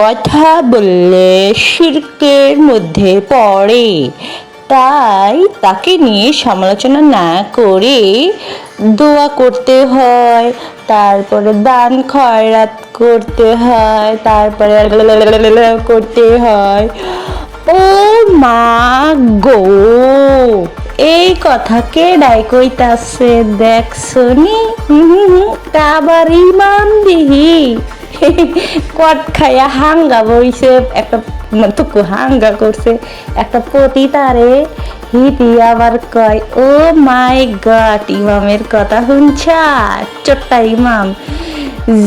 কথা বললে শির্কের মধ্যে পড়ে। তাই তাকে নিয়ে সমালোচনা না করে দোয়া করতে হয়, তারপরে দান খয়রাত করতে হয়, তারপরে করতে হয়। ও মা গো, এই কথা কে ডাই কইতাছে? দেখছনি কাবার ইমান দিহি কট খাইয়া হাঙ্গা বইছে, একটা টুকু হাঙ্গা করছে, একটা পতি তারে হিতি আবার কয়, ও মাই গড, ইমামের কথা শুনছা? চোট্টা ইমাম।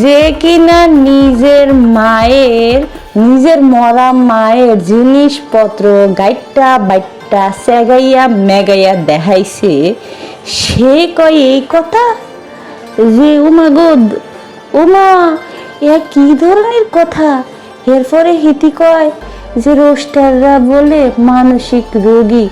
যে কিনা নিজের মায়ের, নিজের মরা মায়ের জিনিসপত্র গাইটা বাইটা সেগাইয়া মেগাইয়া দেখাইছে, সে কয় এই কথা? যে, উমা গো, উমা এ কি ধরনের কথা? এরপরে হিতি কয় যে, রোস্টাররা বলে মানসিক রোগী।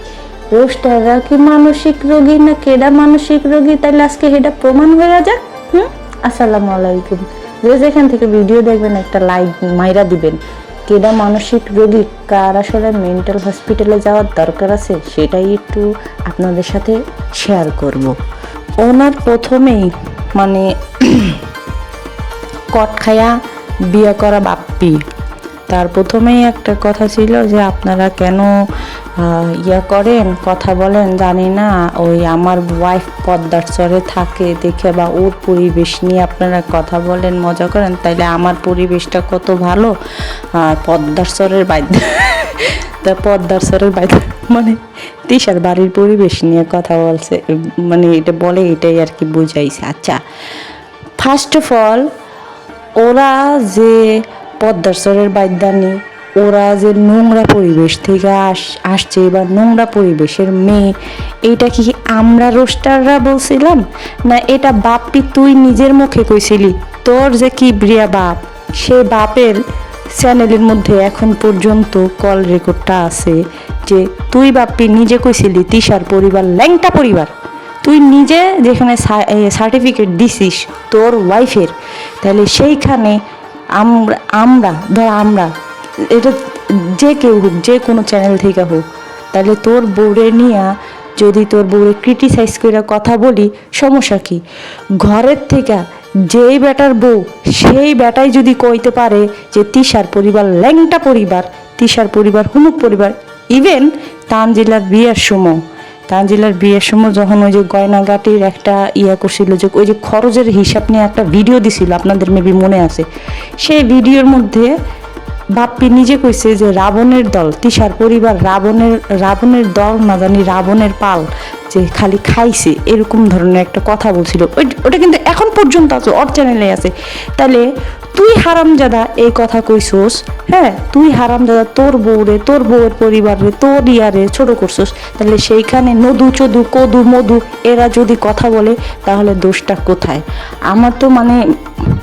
রোস্টাররা কি মানসিক রোগী না কেডা মানসিক রোগী? তাহলে আজকে এটা প্রমাণ হয়ে যাক। হুম? আসসালামু আলাইকুম। যে যেখান থেকে ভিডিও দেখবেন, একটা লাইক মাইরা দিবেন। কেডা মানসিক রোগী, কার আসলে মেন্টাল হসপিটালে যাওয়ার দরকার আছে, সেটাই একটু আপনাদের সাথে শেয়ার করব। ওনার প্রথমেই মানে কট খায়া বিয়ে করা বাপ্পি। তার প্রথমেই একটা কথা ছিল যে, আপনারা কেন ইয়া করেন, কথা বলেন, জানি না, ওই আমার ওয়াইফ পদ্মার চরে থাকে, দেখে বা ওর পরিবেশ নিয়ে আপনারা কথা বলেন, মজা করেন, তাইলে আমার পরিবেশটা কত ভালো। পদ্মার চরের বাইরে তা পদ্মার চরের বাইরে মানে তিশার বাড়ির পরিবেশ নিয়ে কথা বলছে মানে এটা বলে, এটাই আর কি বুঝাইছে। আচ্ছা ফার্স্ট অফ অল ওরা যে পদ্মাসরের বাদ্যানি ওরা যে নোংরা পরিবেশ থেকে আস, আসছে বা নোংরা পরিবেশের মেয়ে এইটা কি আমরা রোস্টাররা বলছিলাম? না এটা বাপটি তুই নিজের মুখে কইছিলি? তোর যে কি ব্রিয়া বাপ, সে বাপের চ্যানেলের মধ্যে এখন পর্যন্ত কল রেকর্ডটা আছে যে, তুই বাপ্পি নিজে কইছিলি, তিশার পরিবার, ল্যাংটা পরিবার। তুই নিজে যেখানে সার্টিফিকেট দিছিস তোর ওয়াইফের তাহলে সেইখানে আমরা আমরা, ধর আমরা, এটা যে কেউ হোক, যে কোনো চ্যানেল থেকে হোক, তাহলে তোর বউরে নিয়া যদি তোর বউরে ক্রিটিসাইজ করে কথা বলি, সমস্যা কি? ঘরের থেকে যেই বেটার বউ, সেই বেটাই যদি কইতে পারে যে তিশার পরিবার ল্যাংটা পরিবার, তিশার পরিবার হুমুক পরিবার ইভেন তানজিলার বিয়ের সময়। তানজিলার বিয়ের সময় যখন ওই যে গয়নাগাটির একটা ইয়া করছিল যে ওই যে খরচের হিসাব নিয়ে একটা ভিডিও দিছিল, আপনাদের মেবি মনে আছে, সেই ভিডিওর মধ্যে বাপ্পি নিজে কইছে যে রাবণের দল, তিশার পরিবার রাবণের রাবণের দল না জানি রাবণের পাল যে খালি খাইছে, এরকম ধরনের একটা কথা বলছিল। ওই- ওটা কিন্তু এখন পর্যন্ত আছে, ওর চ্যানেলে আছে। তাহলে তুই হারামজাদা, এই কথা কইছোস? হ্যাঁ তুই হারামজাদা, তোর বউরে, তোর বউয়ের পরিবারে, তোর ইয়ারে ছোট করছোস। তাহলে সেইখানে নদু, চদু, কদু মধু এরা যদি কথা বলে, তাহলে দোষটা কোথায়? আমার তো মানে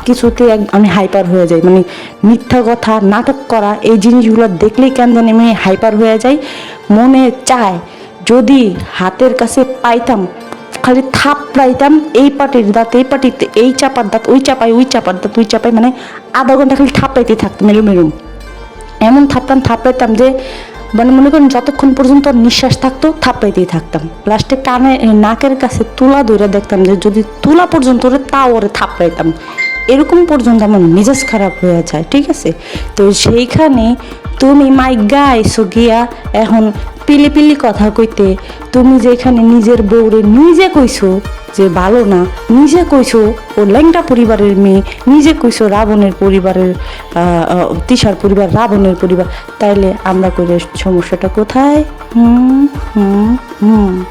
কিছুতে এক- আমি হাইপার হয়ে যাই। মানে মিথ্যা কথা, নাটক করা, এই জিনিসগুলো দেখলেই কেন জানি আমি হাইপার হয়ে যাই। মনে চায়, যদি হাতের কাছে পাইতাম খালি থাপ পাইতাম এই পাটির দাঁত, এই পাটিতে এই চাপার দাঁত, ওই চাপাই ওই চাপার দাঁত, ওই চাপাই মানে আধা ঘণ্টা খালি থাপ থাকতাম, এরম এরম। এমন থাপতাম থাপ পাইতাম যে মানে মনে করেন যতক্ষণ পর্যন্ত নিঃশ্বাস থাকতো থাপ পাইতেই থাকতাম। লাস্টে কানে, নাকের কাছে তুলা ধরে দেখতাম যে যদি তুলা পর্যন্ত ওরে তাও ওরে থাপ পাইতাম এরকম পর্যন্ত আমার মেজাজ খারাপ হয়ে যায় ঠিক আছে? তো সেইখানে তুমি মাই গাইছো গিয়া এখন পিলি পিলি কথা কইতে তুমি যেখানে নিজের বউরে নিজে কইছো যে ভালো না নিজে কইছো ও ল্যাংটা পরিবারের মেয়ে নিজে কইছো রাবণের পরিবারের আহ, পরিবার রাবণের পরিবার তাইলে আমরা কইলে সমস্যাটা কোথায়? হুম হুম হুম।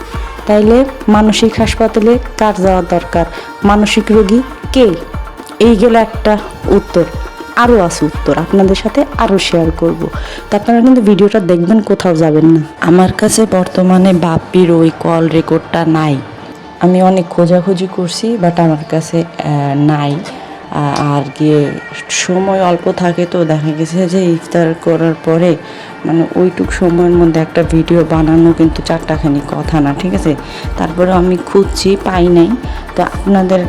তাইলে মানসিক হাসপাতালে কার যাওয়া দরকার? মানসিক রোগী কে? এই গেলে একটা উত্তর আরও আছে উত্তর, আপনাদের সাথে আরও শেয়ার করব। তো আপনারা কিন্তু ভিডিওটা দেখবেন, কোথাও যাবেন না। আমার কাছে বর্তমানে বাপ্পির ওই কল রেকর্ডটা নাই। আমি অনেক খোঁজাখুঁজি করছি বাট আমার কাছে নাই। আর গিয়ে সময় অল্প থাকে তো দেখা গেছে যে ইফতার করার পরে মানে ওইটুক সময়ের মধ্যে একটা ভিডিও বানানো কিন্তু চারটাখানি কথা না, ঠিক আছে? তারপরে আমি খুঁজছি, পাই নাই। তো আপনাদের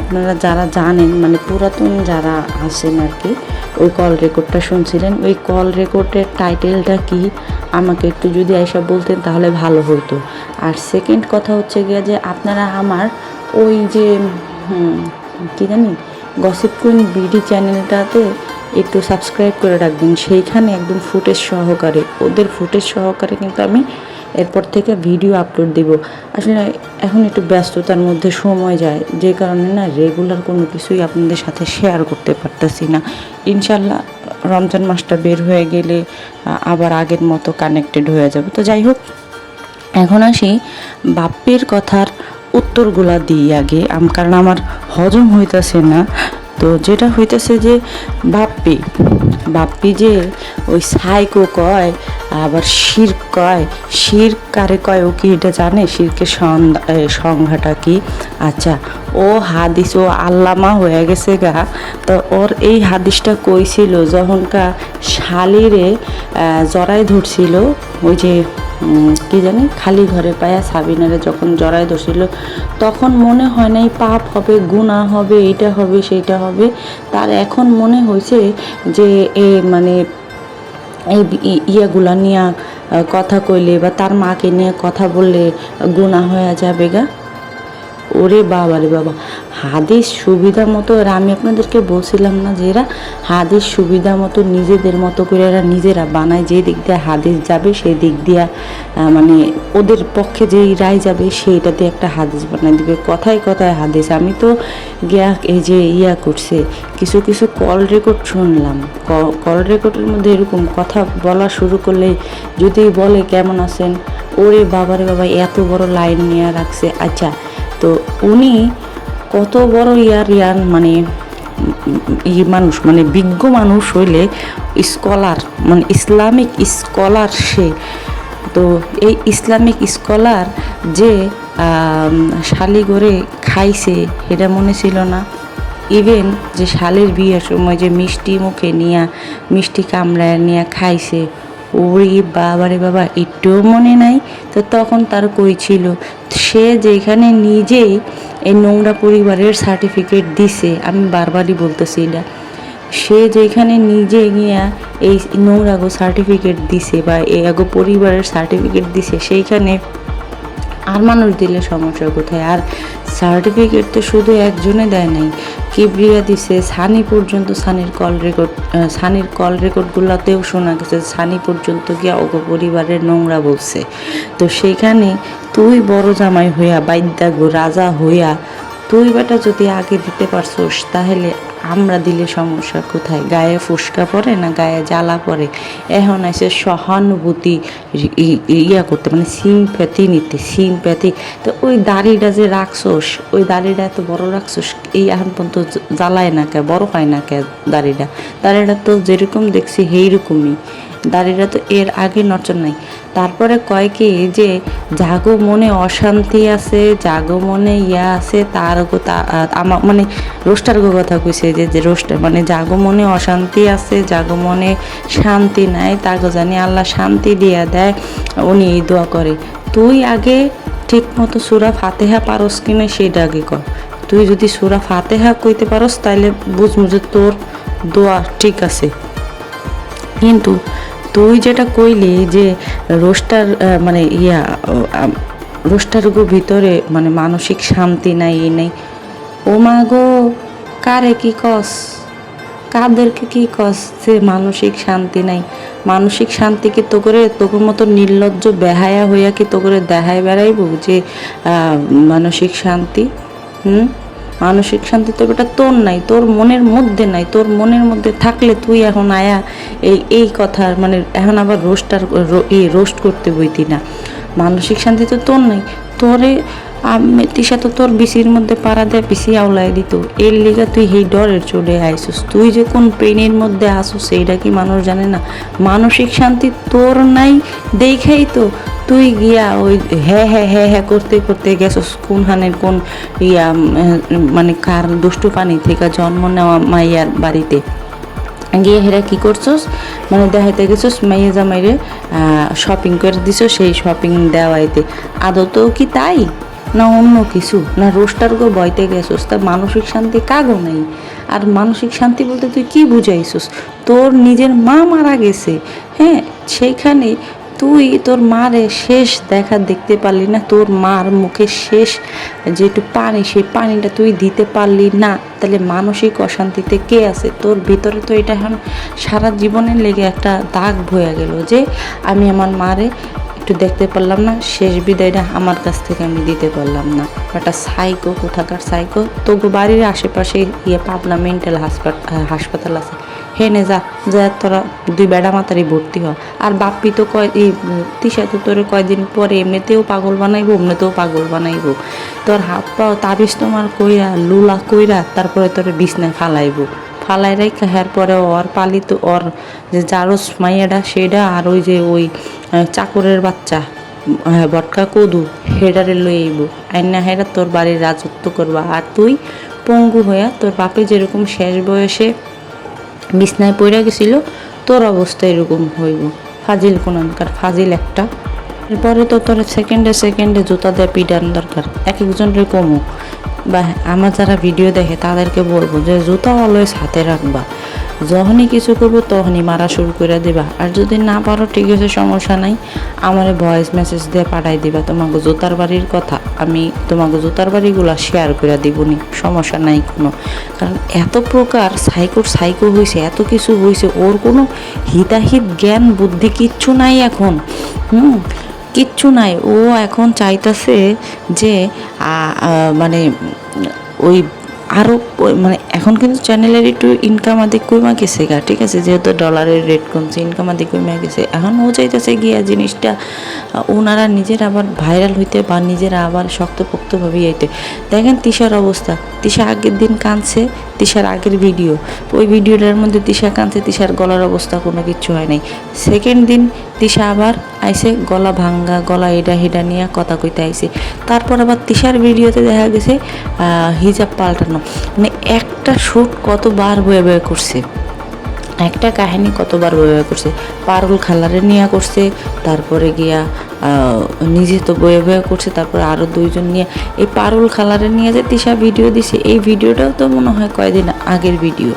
আপনারা যারা জানেন মানে পুরাতন যারা আসেন আর কি, ওই কল রেকর্ডটা শুনছিলেন। ওই কল রেকর্ডের টাইটেলটা কি? আমাকে একটু যদি এসব বলতেন তাহলে ভালো হতো আর সেকেন্ড কথা হচ্ছে গিয়ে যে আপনারা আমার ওই যে কী জানি গসিপ কুইন বিডি চ্যানেলটাতে একটু সাবস্ক্রাইব করে রাখবেন। সেইখানে একদম ফুটেজ সহকারে। ওদের ফুটেজ সহকারে কিন্তু আমি এরপর থেকে ভিডিও আপলোড দিব। আসলে এখন একটু ব্যস্ততার মধ্যে সময় যায়। যে কারণে না রেগুলার কোনো কিছুই আপনাদের সাথে শেয়ার করতে পারতেছি না। ইনশাল্লাহ রমজান মাসটা বের হয়ে গেলে আবার আগের মতো কানেক্টেড হয়ে যাবে। তো যাই হোক, এখন আসি বাপ্পির কথার উত্তরগুলা দিই আগে। কারণ আমার হজম হইতাছে না। তো যেটা হইতেছে যে বাপ্পি বাপ্পি যে ওই সাইকো কয়, আবার শির কয়, শির কারে কয় ও কি এটা জানে? শিরকের সংজ্ঞাটা কি? আচ্ছা ও হাদিস, ও আল্লামা হয়ে গেছে গা। তো ওর এই হাদিসটা কইছিল যখনকা শালিরে জড়াই ধরছিল, ওই যে কি জানি, খালি ঘরে পায়া সাবিনারে যখন জড়ায় ধরছিল, তখন মনে হয় নাই পাপ হবে গুণা হবে এটা হবে, সেইটা হবে। তার এখন মনে হয়েছে যে এ মানে এই ইয়াগুলা নিয়ে কথা কইলে বা তার মাকে নিয়ে কথা বললে গুণা হয়ে যাবে গা। ওরে বাবা রে বাবা। হাদিস সুবিধা মতো আর আমি আপনাদেরকে বলছিলাম না যে এরা হাদিস সুবিধা মতো নিজেদের মতো করে এরা নিজেরা বানায়, যে দিক দিয়ে হাদিস যাবে সেই দিক দিয়া মানে ওদের পক্ষে যেই রায় যাবে সেইটাতে একটা হাদিস বানায় দিবে। কথায় কথায় হাদিস। আমি তো গিয়া এই যে ইয়া করছে, কিছু কিছু কল রেকর্ড শুনলাম। কল রেকর্ডের মধ্যে এরকম কথা বলা শুরু করলে যদি বলে কেমন আছেন, ওরে বাবারে বাবা, এত বড় লাইন নিয়ে রাখছে। আচ্ছা তো উনি কত বড় ইয়ার ইয়ার মানে ই মানুষ মানে বিজ্ঞ মানুষ হইলে স্কলার মানে ইসলামিক স্কলার সে। তো এই ইসলামিক স্কলার যে শালিগড়ে খাইছে এটা মনে ছিল না। ইভেন যে শালের বিয়ের সময় যে মিষ্টি মুখে নিয়া, মিষ্টি কামড়ায় নিয়ে খাইছে, ওরে বাবারে বাবা একটুও মনে নাই? তো তখন তার কই ছিল? সে যেখানে নিজেই এই নোংরা পরিবারের সার্টিফিকেট দিছে, আমি বারবারই বলতেছি এটা। সে যেখানে নিজে গিয়া এই নোংরাগো সার্টিফিকেট দিছে বা এই আগো পরিবারের সার্টিফিকেট দিছে, সেইখানে আর মানুষ দিলে সমস্যা কোথায়? আর সার্টিফিকেট তো শুধু একজনে দেয় নাই। কিবরিয়া দিছে, সানি পর্যন্ত সানির কল রেকর্ড সানির কল রেকর্ডগুলোতেও শোনা গেছে সানি পর্যন্ত গিয়া অগ পরিবারের নোংরা বলছে। তো সেইখানে তুই বড় জামাই হইয়া বাইদ্যা গো রাজা হইয়া, তুই বেটা যদি আগে দিতে পারছোস, তাহলে আমরা দিলে সমস্যা কোথায়? গায়ে ফুসকা পড়ে না গায়ে জ্বালা পড়ে? এখন এসে সহানুভূতি ইয়া করতে মানে সিমপ্যাথি নিতে সিমপ্যাথি তো ওই দাড়িটা যে রাখছোস, ওই দাড়িটা এত বড় রাখছোস, এই এখন পর্যন্ত জ্বালায় না কে, বড় হয় না কে দাড়িটা? দাড়িটা তো যেরকম দেখছি সেইরকমই। দাড়িটা তো এর আগে নচর নাই। তারপরে কয় কি যে, জাগো মনে অশান্তি আছে, জাগো মনে ইয়া আছে, তার আমার মানে রোস্টার গো কথা কইছে যে যে রোস্টার মানে জাগো মনে অশান্তি আছে, জাগো মনে শান্তি নাই তাগো জানি আল্লাহ শান্তি দিয়া দেয়, উনি এই দোয়া করে। তুই আগে ঠিক মতো সুরা ফাতেহা পারস কিনা সেটা আগে কর। তুই যদি সুরা ফাতেহা কইতে পারস তাহলে বুঝব যে তোর দোয়া ঠিক আছে। কিন্তু তুই যেটা কইলি যে রোস্টার মানে ইয়া রোস্টার গো ভিতরে মানে মানসিক শান্তি নাই, এই নাই। ও মা গো, কারে কি কস? কাদেরকে কি কস যে মানসিক শান্তি নাই? মানসিক শান্তি কি তো করে তোকে মতো নির্লজ্জ বেহায়া হইয়া কি তো করে দেখায় বেড়াইব যে মানসিক শান্তি? হুম? মানসিক শান্তি তো এটা তোর নাই, তোর মনের মধ্যে নাই, তোর মনের মধ্যে থাকলে তুই এখন আয়া এই এই কথা মানে এখন আবার রোস্টার এই রোস্ট করতে বইতি না। মানসিক শান্তি তো তোর নাই, তোরে তিসা তো তোর বিসির মধ্যে পাড়া দেয় পিসি আওলাই দিত। এর লিগা তুই সেই ডরের চলে আইসুস। তুই যে কোন পেনের মধ্যে আসুস, সেইটা কি মানুষ জানে না? মানসিক শান্তি তোর নাই দেখেই তো। তুই গিয়া ওই হ্যাঁ হ্যাঁ হ্যাঁ হ্যাঁ করতে করতে গেছস। কোন হানের কোন ইয়া মানে কার দুষ্টু পানি থেকে জন্ম নেওয়া মাইয়ার বাড়িতে। গিয়ে হেরা কি করছস? মানে দেখাইতে গেছস, মাইয়া জামাইরে শপিং করে দিছ সেই শপিং দেওয়াইতে। আদতেও কি তাই? না অন্য কিছু, না রোস্টার গো বইতে গেছস, তা মানসিক শান্তি কাগো নাই? আর মানসিক শান্তি বলতে তুই কি বুঝাইছস? তোর নিজের মা মারা গেছে হ্যাঁ? সেইখানে তুই তোর মারে শেষ দেখা দেখতে পারলি না, তোর মার মুখে শেষ যে একটু পানি, সেই পানিটা তুই দিতে পারলি না। তাহলে মানসিক অশান্তিতে কে আছে? তোর ভিতরে তো এটা এখন সারা জীবনের লেগে একটা দাগ বয়ে গেল যে, আমি আমার মারে একটু দেখতে পারলাম না, শেষ বিদায়টা আমার কাছ থেকে আমি দিতে পারলাম না। একটা সাইকো কোথাকার সাইকো তবু বাড়ির আশেপাশে ইয়ে পাবনা মেন্টাল হাসপাতাল আছে। হেনে যা যা তোরা দুই বেড়া মাতারি ভর্তি হ। আর বাপ্পি তো কয় তিসা তো তোর কয়দিন পরে এমনিতেও পাগল বানাইবো এমনিতেও পাগল বানাইবো। তোর হাত পাও তাবিজ তোমার কইরা, লুলা কইরা তারপরে তোর বিছনায় ফালাইবো। ফালাই রেখে হ্যার পরে ওর পালিত ওর যে জারস মাইয়াটা সেটা আর ওই যে ওই চাকরের বাচ্চা হ্যাঁ বটকা কদু হেডারে লই আইব। আইনা হেরা তোর বাড়ির রাজত্ব করবা। আর তুই পঙ্গু হইয়া তোর বাপে যেরকম শেষ বয়সে বিছনায় পড়ে গেছিল, তোর অবস্থা এরকম হইব। ফাজিল কোনকার ফাজিল একটা। এরপরে তো তোর সেকেন্ডে সেকেন্ডে জুতা দিয়ে পিডান দরকার। এক একজনের কমু বা আমার যারা ভিডিও দেখে তাদেরকে বলব যে জুতা অলওয়েজ হাতে রাখবা। যখনই কিছু করব তখনই মারা শুরু করে দিবা। আর যদি না পারো, ঠিক আছে, সমস্যা নাই। আমার ভয়েস মেসেজ দিয়ে পাঠাই দিবা তোমাকে জুতার বাড়ির কথা। আমি তোমাকে জুতার বাড়িগুলো শেয়ার করে দিবনি, সমস্যা নাই কোনো। কারণ এত প্রকার সাইকোর সাইকো হয়েছে এত কিছু হয়েছে ওর কোনো হিতাহিত জ্ঞান, বুদ্ধি কিচ্ছু নাই এখন। হুম? কিচ্ছু নাই। ও এখন চাইতেছে যে মানে ওই আরও মানে এখন কিন্তু চ্যানেলের একটু ইনকাম আদি কমা গেছে গা, ঠিক আছে? যেহেতু ডলারের রেট কমছে ইনকাম আদি কমে গেছে। এখন ও চাইতেছে গিয়া জিনিসটা ওনারা নিজের আবার ভাইরাল হইতে বা নিজেরা আবার শক্তপোক্তভাবে আইতে দেখেন তিশার অবস্থা। তিশা আগের দিন কাঁদছে, তিশার আগের ভিডিও ওই ভিডিওটার মধ্যে তিশা কাঁদছে, তিশার গলার অবস্থা কোনো কিছু হয় নাই। সেকেন্ড দিন তিশা আবার আইসে গলা ভাঙ্গা, গলা এটা হেডা নিয়ে কথা কইতে আইসে তারপর আবার তিশার ভিডিওতে দেখা গেছে হিজাব পাল্টানো। মানে একটা শ্যুট কতবার বয়ে বয়ে করছে। একটা কাহিনী কতবার বয়ে করছে। পারুল খালারে নিয়ে করছে, তারপরে গিয়া নিজে তো বয়ে বয়ে করছে তারপরে আরও দুইজন নিয়ে এই পারুল খালারে নিয়ে যে তিশা ভিডিও দিছে এই ভিডিওটাও তো মনে হয় কয়দিন আগের ভিডিও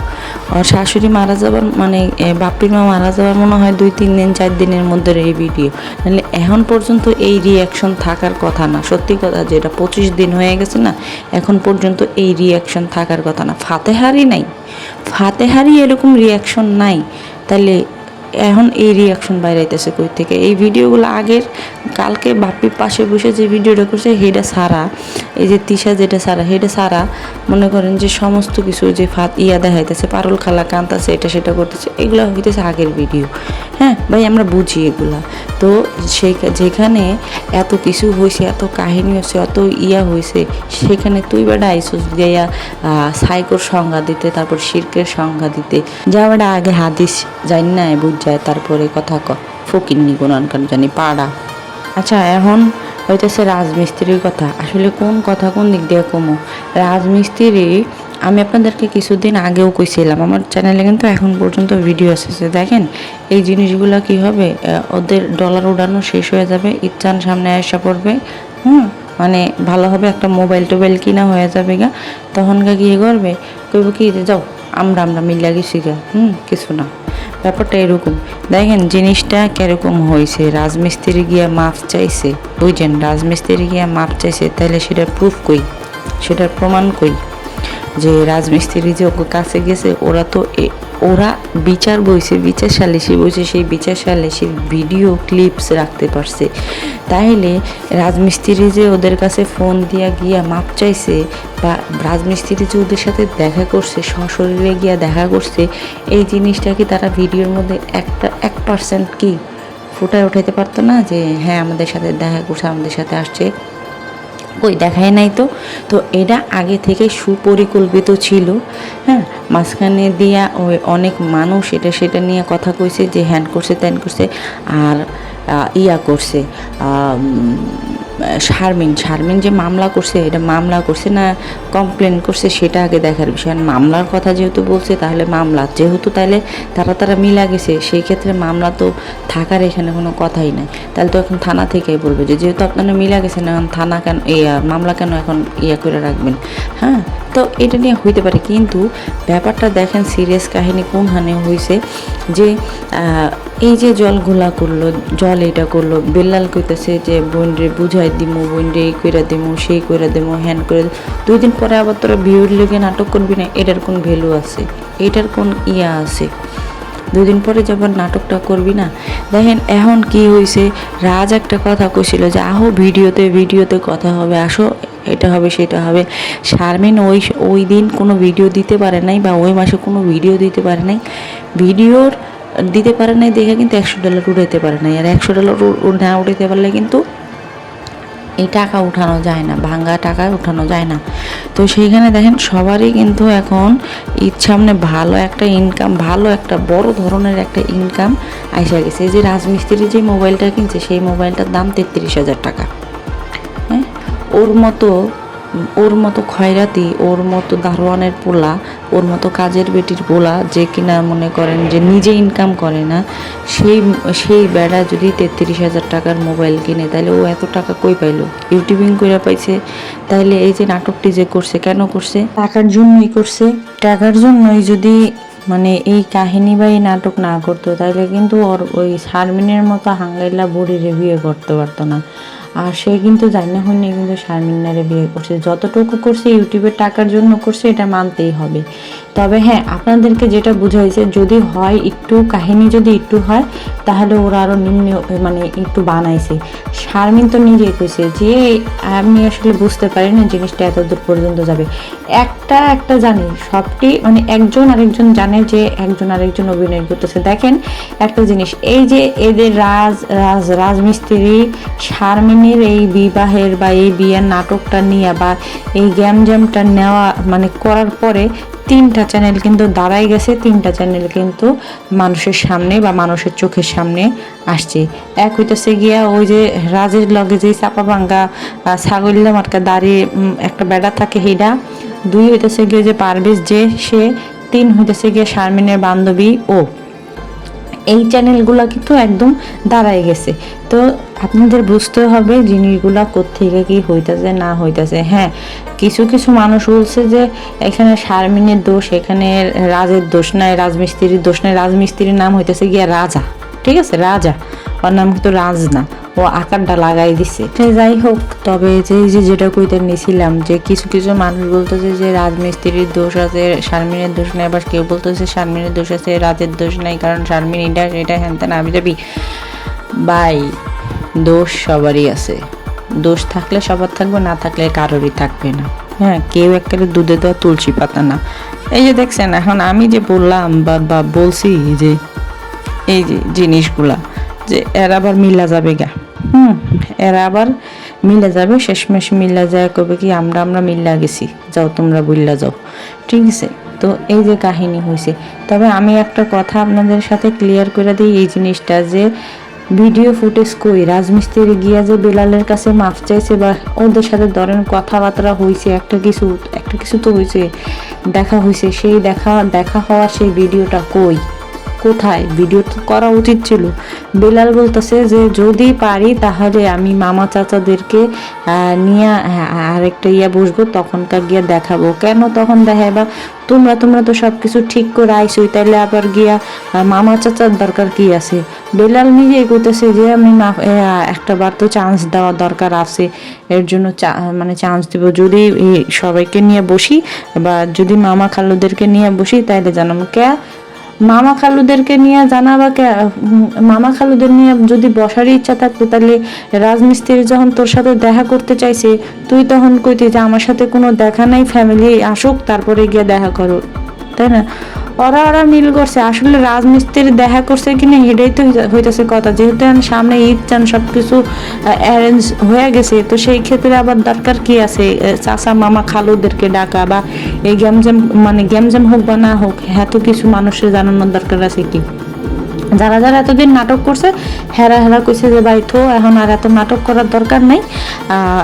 আর শাশুড়ি মারা যাবার মানে এ, বাপ্পির মা মারা যাবার মনে হয় দুই তিন দিন চার দিনের মধ্যে এই ভিডিও নাহলে এখন পর্যন্ত এই রিয়াকশন থাকার কথা না। সত্যি কথা যেটা পঁচিশ দিন হয়ে গেছে না এখন পর্যন্ত এই রিয়াকশন থাকার কথা না। ফাতেহারি নাই। ফাতেহারি এরকম রিয়াকশন নাই। তাহলে এখন এই রিয়াকশন বাইরাইতেছে কই থেকে এই ভিডিওগুলো আগের, কালকে বাপির পাশে বসে যে ভিডিওটা করছে, হেডা সারা, এই যে তিশা যেটা সারা, হেডা সারা, মনে করেন যে সমস্ত কিছু যে ফাত ইয়া দেখাইতেছে, পারুল খালা কান্তাছে, এটা সেটা করতেছে, এগুলো হইতেছে আগের ভিডিও হ্যাঁ ভাই আমরা বুঝি এগুলা। তো সেই যেখানে এত কিছু হয়েছে এত কাহিনী হয়েছে এত ইয়া হয়েছে সেখানে তুই বেটা আইসুস দিয়া সাইকোর সংজ্ঞা দিতে, তারপর শির্কের সংজ্ঞা দিতে। যা বেটা আগে হাদিস জানি না বুঝ যায়, তারপরে কথা ক। ফকিন্নি কোনখান জানি, পাড়া। আচ্ছা এখন হইতেছে রাজমিস্ত্রির কথা। আসলে কোন কথা কোন দিক দিয়ে কমো? রাজমিস্ত্রি, আমি আপনাদেরকে কিছুদিন আগেও কইছিলাম, আমার চ্যানেলে কিন্তু এখন পর্যন্ত ভিডিও এসেছে দেখেন, এই জিনিসগুলো কি হবে? ওদের ডলার উড়ানো শেষ হয়ে যাবে, ইচ্ছান সামনে আসা পড়বে। হুম মানে ভালো হবে একটা মোবাইল টোবাইল কিনা হয়ে যাবে গা। তখন গা গিয়ে করবে? কইব কি যাও আমরা আমরা মিল্লা গেছি গা। হুম, কিছু না। ব্যাপারটা এরকম। দেখেন, জিনিসটা কীরকম হয়েছে রাজমিস্ত্রি গিয়া মাপ চাইছে। বুঝছেন, রাজমিস্ত্রি গিয়া মাপ চাইছে তাহলে সেটা প্রুফ কই? সেটার প্রমাণ কই? যে রাজমিস্ত্রি যে ওকে কাছে গেছে, ওরা তো ওরা বিচার বইছে, বিচার সালিসি বইছে, সেই বিচার সালিসির ভিডিও ক্লিপস রাখতে পারছে। তাইলে রাজমিস্ত্রি যে ওদের কাছে ফোন দিয়া গিয়া মাপ চাইছে বা রাজমিস্ত্রি যে ওদের সাথে দেখা করছে, সশরীরে গিয়া দেখা করছে, এই জিনিসটা কি তারা ভিডিওর মধ্যে একটা, এক পার্সেন্ট কি ফুটায় উঠাইতে পারতো না যে হ্যাঁ আমাদের সাথে দেখা করছে, আমাদের সাথে আসছে? কই দেখায় নাই তো? তো এটা আগে থেকে সুপরিকল্পিত ছিল হ্যাঁ? মাঝখানে দিয়া ওই অনেক মানুষ এটা সেটা নিয়ে কথা কইছে যে হ্যান করছে, ত্যান করছে আর ইয়া করছে শারমিন শারমিন যে মামলা করছে, এটা মামলা করছে না কমপ্লেন করছে, সেটা আগে দেখার বিষয়। মামলার কথা যেহেতু বলছে, তাহলে মামলা যেহেতু তাহলে তারা তারা মিলা গেছে, সেই ক্ষেত্রে মামলা তো থাকার এখানে কোনো কথাই নাই। তাহলে তো এখন থানা থেকেই বলবে যে, যেহেতু আপনারা মিলা গেছেন, এখন থানা কেন ইয়া মামলা কেন এখন ইয়া করে রাখবেন? হ্যাঁ? তো এটা নিয়ে হইতে পারে, কিন্তু ব্যাপারটা দেখেন সিরিয়াস কাহিনী কোনখানে হয়েছে যে এই যে জলগুলা করল, জল এটা করল, বেল্লাল কইতেছে যে, বোন রে বুঝাই দিমু বোন রে এই কইরা দিমু, সেই কইরা দিমু হ্যান করে। দুই দিন পরে আবার তোরা বিয়ের লেগে নাটক করবি না, এটার কোন ভ্যালু আছে? এটার কোন ইয়া আছে? দুদিন পরে যখন নাটকটা করবি না? দেখেন এখন কি হয়েছে রাজ একটা কথা কইছিল যে, আহো, ভিডিওতে ভিডিওতে কথা হবে, আসো, এটা হবে, সেটা হবে। শারমিন ওই ওই দিন কোনো ভিডিও দিতে পারে নাই বা ওই মাসে কোনো ভিডিও দিতে পারে নাই। ভিডিওর দিতে পারে নাই দেখে কিন্তু একশো ডলার উঠাইতে পারে নাই। আর একশো ডলার না উঠাইতে পারলে কিন্তু এই টাকা উঠানো যায় না, ভাঙ্গা টাকা উঠানো যায় না। তো সেইখানে দেখেন সবারই কিন্তু এখন ঈদ সামনে ভালো একটা ইনকাম ভালো একটা বড় ধরনের একটা ইনকাম আইসা গেছে। এই যে রাজমিস্ত্রি যে মোবাইলটা কিনছে, সেই মোবাইলটার দাম তেত্রিশ হাজার টাকা। হ্যাঁ? ওর মতো ওর মতো খয়রাতি, ওর মতো দারোয়ানের পোলা, ওর মতো কাজের বেটির পোলা যে কিনা মনে করেন যে নিজে ইনকাম করে না, সেই সেই বেড়া যদি তেত্রিশ হাজার টাকার মোবাইল কিনে তাহলে ও এত টাকা কই পাইলো? ইউটিউবিং করে পাইছে তাহলে এই যে নাটকটি যে করছে, কেন করছে? টাকার জন্যই করছে। টাকার জন্যই যদি মানে এই কাহিনী বা এই নাটক না করতো তাহলে কিন্তু ওর ওই শারমিনের মতো হাঙ্গাইলা বুড়িরে বিয়ে করতে পারতো না। আর সে কিন্তু জানি হয়নি, কিন্তু শারমিনারে বিয়ে করছে। যতটুকু করছে ইউটিউবের টাকার জন্য করছে, এটা মানতেই হবে। তবে হ্যাঁ আপনাদেরকে যেটা বুঝাইছে যদি হয় একটু কাহিনী যদি একটু হয়, তাহলে ওরা আরও নিম্ন মানে একটু বানাইছে। শারমিন তো নিজেই কইছে যে, আমি আসলে বুঝতে পারি না জিনিসটা এত দূর পর্যন্ত যাবে। একটা একটা জানি, সবটি মানে একজন আরেকজন জানে যে একজন আরেকজন অভিনয় করতেছে। দেখেন একটা জিনিস, এই যে এদের রাজ রাজ, রাজমিস্ত্রি, শারমিনের এই বিবাহের বা এই বিয়ের নাটকটা নিয়ে বা এই গ্যাম জ্যামটা নেওয়া মানে করার পরে তিনটা চ্যানেল কিন্তু দাঁড়াই গেছে, তিনটা চ্যানেল কিন্তু মানুষের সামনে বা মানুষের চোখের সামনে আসছে। এক হইতেছে গিয়া ওই যে রাজের লগে যে চাপা ভাঙ্গা ছাগল্লা মার্কা দাঁড়িয়ে একটা বেড়া থাকে হেডা দুই হইতেছে গিয়ে যে পারভেজ যে, সে। তিন হইতেছে গিয়ে শারমিনের বান্ধবী ও। এই চ্যানেলগুলো কিন্তু একদম দাঁড়ায় গেছে। তো আপনাদের বুঝতে হবে জিনিসগুলা কোথেকে কি হইতেছে, না হইতেছে। হ্যাঁ কিছু কিছু মানুষ বলছে যে, এখানে শারমিনের দোষ, এখানে রাজের দোষ নাই, রাজমিস্ত্রির দোষ নাই। রাজমিস্ত্রির নাম হইতেছে গিয়া রাজা। ঠিক আছে? রাজা। ওর নাম কিন্তু রাজ না ও আকারটা লাগাই দিছে। যাই হোক, তবে যে যে যেটা কইতে নিছিলাম, যে কিছু কিছু মানুষ বলতেছে যে রাজমিস্ত্রির দোষ আছে, শারমিনের দোষ নাই, আবার কেউ বলতেছে শারমিনের দোষ আছে রাজের দোষ নাই, কারণ শারমিন এটা এটা হ্যান তেন আমি যাবি। বাই দোষ সবারই আছে। দোষ থাকলে সবার থাকবে, না থাকলে কারোরই থাকবে না। হ্যাঁ কেউ একেবারে দুধে দেওয়া তুলসী পাতা না। এই যে দেখছেন, এখন আমি যে বললাম বা বলছি যে, এই যে জিনিসগুলা যে এরা আবার মিলা যাবে গা। হুম, এরা আবার মিলা যাবে, শেষমেশ মিলা যায় কবে কি, আমরা আমরা মিল্লা গেছি। যাও, তোমরা বুল্লা যাও। ঠিক আছে? তো এই যে কাহিনী হয়েছে তবে আমি একটা কথা আপনাদের সাথে ক্লিয়ার করে দিই, এই জিনিসটা যে ভিডিও ফুটেজ কই? রাজমিস্ত্রি গিয়া যে বেলালের কাছে মাফ চাইছে বা ওদের সাথে ধরেন কথাবার্তা হয়েছে একটা কিছু একটা কিছু তো হয়েছে দেখা হয়েছে সেই দেখা দেখা হওয়ার সেই ভিডিওটা কই? কোথায়? ভিডিও তো করা উচিত ছিল। বেলাল বলতেছে যে, যদি পারি তাহলে আমি মামা চাচাদেরকে নিয়ে আরেকটা ইয়া বসবো, তখনকার গিয়া দেখাবো। কেন তখন দেখাইবা? তোমরা তোমরা তো সব কিছু ঠিক করে আইসোই, তাইলে আবার গিয়া মামা চাচার দরকার কি আছে? বেলাল নিজেই কইতেছে যে, আমি একটা বার তো চান্স দেওয়া দরকার আছে, এর জন্য মানে চান্স দিব। যদি সবাইকে নিয়ে বসি, বা যদি মামা খালুদেরকে নিয়ে বসি, তাইলে জানাম কে মামা খালুদেরকে নিয়ে জানা বা মামা খালুদের নিয়ে যদি বসার ইচ্ছা থাকতো, তাহলে রাজমিস্ত্রি যখন তোর সাথে দেখা করতে চাইছে, তুই তখন কইতি যে আমার সাথে কোনো দেখা নাই ফ্যামিলি আসুক, তারপরে গিয়ে দেখা করো। তাই না? ওরা ওরা মিল করছে। আসলে রাজমিস্ত্রি দেখা করছে কিনা এটাই তো হইতা- হইতাছে কথা। যেহেতু সামনে ঈদ চান সব কিছু অ্যারেঞ্জ হয়ে গেছে, তো সেই ক্ষেত্রে আবার দরকার কি আছে? চাচা, মামা, খালুদেরকে ডাকা বা এই গ্যামজাম মানে গ্যামজাম হোক বা না হোক হ্যাঁ তো কিছু মানুষের জানানোর দরকার আছে কি? যারা যারা এতদিন নাটক করছে, হেরা হেরা কইছে যে, ভাই, থো, এখন আর এত নাটক করার দরকার নাই।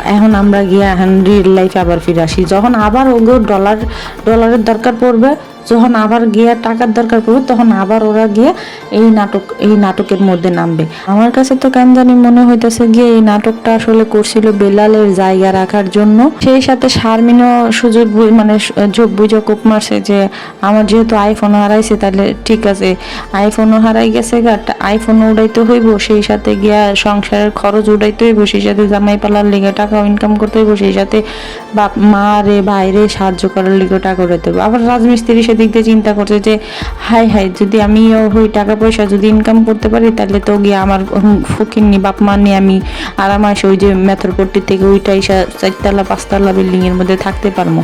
এখন আমরা গিয়ে এখন রিয়েল লাইফে আবার ফিরে আসি। যখন আবার ওগো ডলার ডলারের দরকার পড়বে যখন আবার গিয়ে টাকার দরকার পড়বে, তখন আবার ওরা গিয়ে এই নাটক, এই নাটকের মধ্যে নামবে। আমার কাছে তো কেন জানি মনে হইতেছে গিয়ে এই নাটকটা আসলে করছিল বেলালের জায়গা রাখার জন্য। সেই সাথে শারমিনও সুযোগ মানে স- যোগ বুঝে কোপ মারছে যে, আমার যেহেতু আইফোন হারাইছে, তাহলে ঠিক আছে। আইফোনও হারাই গেছে গাট আইফোনও উড়াইতে হইব, সেই সাথে গিয়া সংসারের খরচ উড়াইতে হইব, সেই সাথে জামাই পালার লিগে টাকা ইনকাম করতে হইব, সেই সাথে বাপ মা রে বাইরে সাহায্য করার লিগে টাকা উড়াইতে হইব। আবার রাজমিস্ত্রি দিয়ে চিন্তা করছে যে হাই হাই যদি আমিও ওই টাকা পয়সা যদি ইনকাম করতে পারি, তাহলে তো গিয়ে আমার ফকিরনি বাপ মা নিয়ে আমি আরামাসে ওই যে মেথরপট্টি থেকে ওইটা এসে চারতলা, পাঁচতলা বিল্ডিংয়ের মধ্যে থাকতে পারব।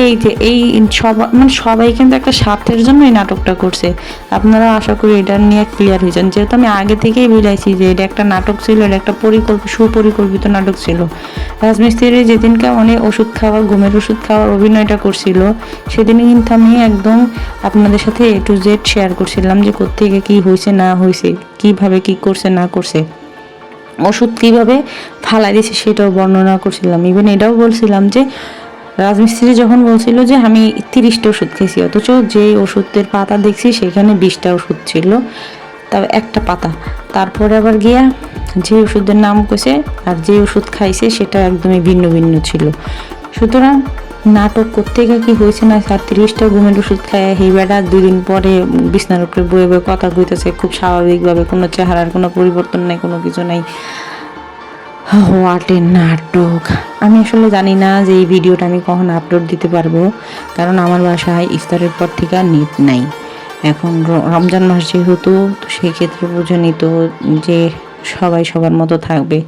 এই যে, এই সবাই মানে সবাই কিন্তু একটা স্বার্থের জন্য এই নাটকটা করছে। আপনারা আশা করি এটা নিয়ে ক্লিয়ার হয়েছেন যেহেতু আমি আগে থেকেই বুঝাইছি যে এটা একটা নাটক ছিল, এটা একটা পরিকল্প, সুপরিকল্পিত নাটক ছিল। রাজমিস্ত্রি যেদিনকে অনেক ওষুধ খাওয়ার, ঘুমের ওষুধ খাওয়ার অভিনয়টা করছিল সেদিনে কিন্তু আমি একদম আপনাদের সাথে এ টু জেড শেয়ার করছিলাম যে কোত্থেকে কি হয়েছে না হয়েছে কীভাবে কি করছে, না করছে। ওষুধ কীভাবে ফালাই দিয়েছে সেটাও বর্ণনা করছিলাম। ইভেন এটাও বলছিলাম যে রাজমিস্ত্রি যখন বলছিল যে আমি তিরিশটা ওষুধ খেয়েছি, অথচ যে ওষুধের পাতা দেখছি সেখানে বিশটা ওষুধ ছিল তবে একটা পাতা। তারপরে আবার গিয়া যে ওষুধের নাম কইছে আর যে ওষুধ খাইছে সেটা একদমই ভিন্ন ভিন্ন ছিল। সুতরাং নাটক করতে গিয়ে কি হয়েছে না স্যার, তিরিশটা ঘুমের ওষুধ খায় হে বেড়া দুদিন পরে বিছনার উপরে বয়ে বয়ে কথা কইতেছে, খুব স্বাভাবিকভাবে কোনো চেহারার কোনো পরিবর্তন নাই, কোনো কিছু নাই। হোয়াট এ নাটক। আমি আসলে জানি না যে এই ভিডিওটা আমি কখন আপলোড দিতে পারব, কারণ আমার বাসায় ইফতারের পর থেকে আর নেট নাই। এখন রমজান মাস যেহেতু, তো সেই ক্ষেত্রে বুঝে তো যে সবাই সবার মতো থাকবে।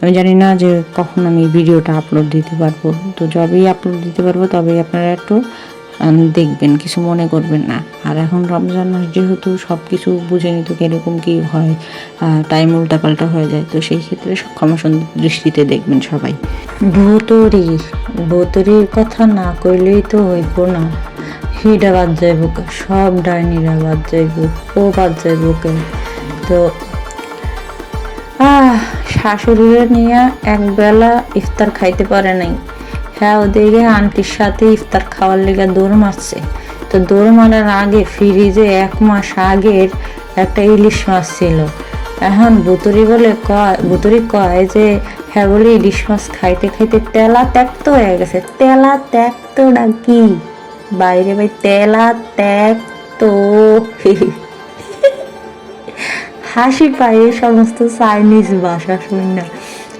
আমি জানি না যে কখন আমি ভিডিওটা আপলোড দিতে পারব। তো যবেই আপলোড দিতে পারব, তবেই আপনারা একটু দেখবেন, কিছু মনে করবেন না। আর এখন রমজান মাস যেহেতু সব কিছু বুঝে নিত কীরকম কী হয় টাইম উল্টাপাল্টা হয়ে যায়, তো সেই ক্ষেত্রে সব ক্ষমা সুন্দর দৃষ্টিতে দেখবেন সবাই। ভূতরি, ভূতরির কথা না কইলেই তো হইব না। হিডা বাদ যাইব সব ডাইনিরা বাদ যাইব ও বাদ যাইব তো শাশুড়িরে নিয়ে একবেলা ইফতার খাইতে পারে নাই। হ্যাঁ ওদিকে আন্টির সাথে ইফতার খাওয়ার লেগে দৌড় মারছে। তো দৌড় মারার আগে ফ্রিজে এক মাস আগের একটা ইলিশ মাছ ছিল। এখন বুতুরি বলে কয় বুতুরি কয় যে হ্যাঁ বলে ইলিশ মাছ খাইতে খাইতে তেলা ত্যাক্ত হয়ে গেছে। তেলা ত্যাক্ত কি বাইরে ভাই, তেলা ত্যাক্ত। হাসি পায় সমস্ত চাইনিজ ভাষা শুনি না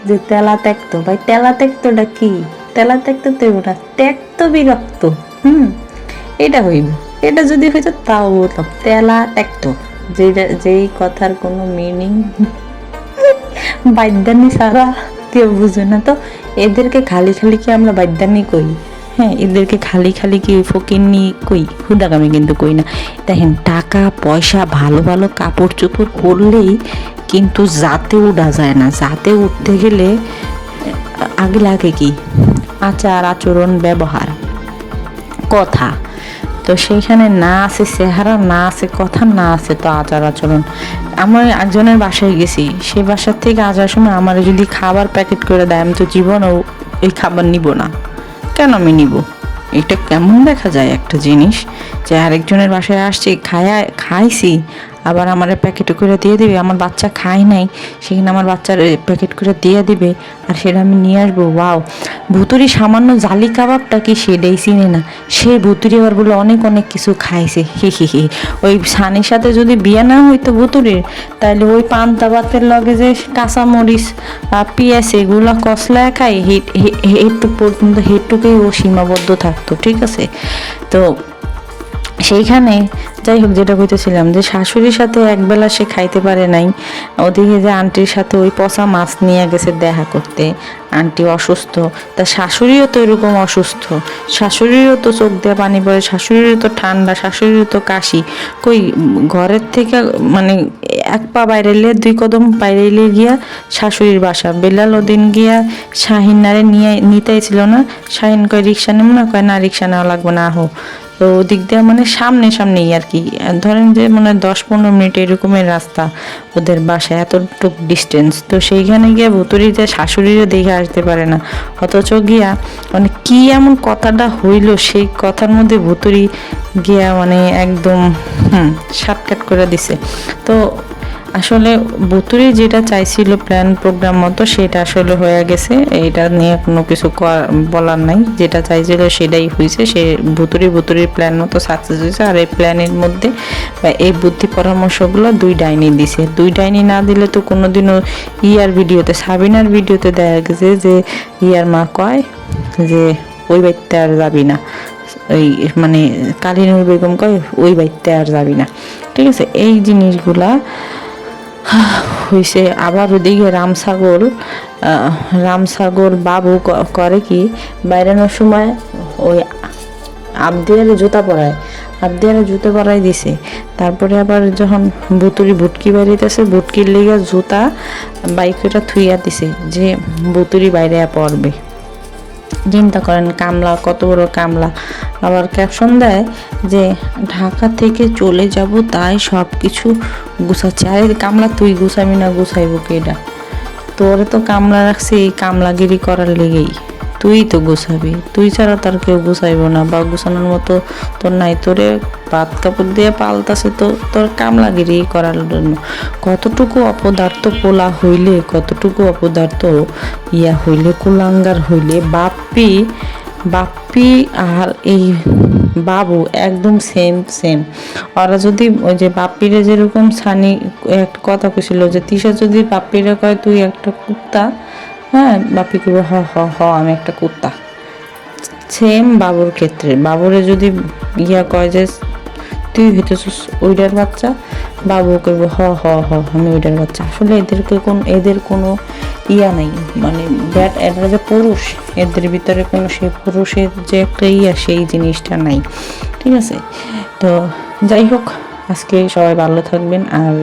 যে তেলা ত্যাক্ত। ভাই, তেলা ত্যাক্তটা কি? তেলা ত্যাক্ত দেব না ত্যাক্ত বিরক্ত। হুম, এটা হইব। এটা যদি হইতো তাও বলতাম তেলা ত্যাক্ত যেটা যেই কথার কোনো মিনিং বাদ্যানি ছাড়া কেউ বুঝে না তো। এদেরকে খালি খালি কি আমরা বাদ্যানি কই হ্যাঁ এদেরকে খালি খালি কি ফকিরনি কই? হুদাগামি কিন্তু কই না। দেখেন, টাকা, পয়সা, ভালো ভালো কাপড় চোপড় পরলেই কিন্তু যাতে উঠা যায় না। যাতে উঠতে গেলে আগে লাগে কি? আচার আচরণ ব্যবহার। কথা। তো সেইখানে না আছে চেহারা, না আছে কথা, না আছে তো আচার আচরণ আমার একজনের বাসায় গেছি সেই বাসার থেকে আসার সময় আমার যদি খাবার প্যাকেট করে দেয়, আমি তো জীবনও এই খাবার নিব না। কেন আমি নিব? এটা কেমন দেখা যায় একটা জিনিস? যে আরেকজনের বাসায় আসছি, খায়া, খাইছি, আবার আমার প্যাকেট করে দিয়ে দিবে। আমার বাচ্চা খায় নাই, সেখানে আমার বাচ্চার প্যাকেট করে দিয়ে দিবে আর সেটা আমি নিয়ে আসব। ওয়াও! ভুতুরি সামান্য জালি কাবাবটা কি সেটাই চিনে না। সে ভুতুরি আবার বলে অনেক অনেক কিছু খাইছে। হি হি হি। ওই সানির সাথে যদি বিয়ে না হইতো ভুতুরির তাহলে ওই পান্তা ভাতের লগে যে কাঁচামরিচ পেঁয়াজ এগুলো কসলা খাই হেটটুক পর্যন্ত হেটটুকেই ও সীমাবদ্ধ থাকতো, ঠিক আছে? তো সেইখানে, যাই হোক যেটা কইতেছিলাম যে শাশুড়ির সাথে একবেলা সে খাইতে পারে নাই, ওদিকে যে আন্টির সাথে ওই পচা মাছ নিয়ে গেছে দেখা করতে, আন্টি অসুস্থ, তা শাশুড়িও তো এরকম অসুস্থ, শাশুড়িরও তো চোখ দিয়ে পানি পড়ে, শাশুড়িরও তো ঠান্ডা, শাশুড়িরও তো কাশি, কই ঘরের থেকে মানে এক পা বাইরে এলে দুই কদম বাইরে এলে গিয়া শাশুড়ির বাসা, বেলাল ওদিন গিয়া শাহিন নারে নিয়ে নিতেই ছিল না, শাহিন কয়, রিক্সা নেব না? কয়, না, রিক্সা নেওয়া লাগবে না, আহো। তো ওদিক দিয়ে মানে সামনে সামনেই আর কি। ধরেন যে মানে দশ পনেরো মিনিট এরকমের রাস্তা ওদের বাসা এতটুক ডিস্টেন্স তো সেইখানে গিয়ে ভুতুরিতে শাশুড়িরও দেখে আসতে পারে না। অথচ গিয়া মানে কি এমন কথাটা হইল, সেই কথার মধ্যে ভুতুরি গিয়া মানে একদম, হুম সাটকাট করে দিছে। তো আসলে বুতুরি যেটা চাইছিল প্ল্যান প্রোগ্রাম মতো সেটা আসলে হয়ে গেছে। এটা নিয়ে কোনো কিছু বলার নাই। যেটা চাইছিল সেটাই হয়েছে সে ভুতুরি ভুতুরির প্ল্যান মতো সাকসেস হয়েছে আর এই প্ল্যানের মধ্যে, বা এই বুদ্ধি পরামর্শগুলো দুই ডাইনি দিছে। দুই ডাইনি না দিলে তো কোনোদিনও ইয়ার ভিডিওতে, সাবিনার ভিডিওতে দেখা গেছে যে, ইয়ার মা কয় যে, ওই বাড়িতে আর যাবি না। ওই মানে কালিনুর বেগম কয়, ওই বাড়িতে আর যাবি না। ঠিক আছে? এই জিনিসগুলা হয়েছে আবার ওদিকে রামসাগর রামসাগর বাবু করে কি, বাইরানোর সময় ওই আবদিয়ারে জুতা পরায়। আবদিয়ারে জুতা পরাই দিছে। তারপরে আবার যখন বুতুরি বুটকি বাড়িতেছে বুটকির লেগে জুতা বাইকটা থুইয়া দিছে যে বুতুরি বাইরে পড়বে চিন্তা করেন, কামলা, কত বড় কামলা। আবার ক্যাপশন দেয় যে, ঢাকা থেকে চলে যাব, তাই সব কিছু গুছাচ্ছে। আরে, কামলা, তুই গুছাবি না, গুছাইব এটা তোরে তো কামলা রাখছি, এই কামলাগিরি করার লেগেই। তুই তো গুছাবি। তুই ছাড়া তার কেউ গুছাইব না। বা গুছানোর মতো তোর নাই। তোরে পাত কাপড় দিয়ে পাল্টাছে তো তোর কামলাগিরি করার জন্য। কতটুকু অপদার্থ পোলা হইলে, কতটুকু অপদার্থ ইয়া হইলে, কুলাঙ্গার হইলে, বাপ্পি বাপ্পি আর এই বাবু একদম সেম সেম ওরা যদি ওই যে বাপ্পিরে যেরকম সানি একটা কথা কইছিল যে, তিশা যদি বাপ্পিরে কয়, তুই একটা কুত্তা হ্যাঁ বাপ্পি কইবে হ হ হ, আমি একটা কুত্তা। সেম বাবুর ক্ষেত্রে। বাবুরে যদি ইয়া কয় যে, তুই হইতেছিস ওইটার বাচ্চা? বাবু কইব হ হ হ, আমি ওইটার বাচ্চা। আসলে এদেরকে কোন এদের কোনো ইয়া নেই। মানে ব্যাট এরা যে পুরুষ, এদের ভিতরে কোনো সে পুরুষের যে একটা ইয়া, সেই জিনিসটা নাই। ঠিক আছে? তো যাই হোক আজকে সবাই ভালো থাকবেন। আর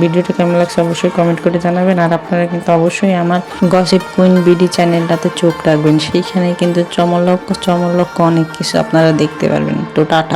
ভিডিওটা কেমন লাগছে অবশ্যই কমেন্ট করে জানাবেন। আর আপনারা কিন্তু অবশ্যই আমার গসিপ কুইন বিডি চ্যানেলটাতে চোখ রাখবেন। সেইখানে কিন্তু চমলক চমলক অনেক কিছু আপনারা দেখতে পারবেন। তো টাটা।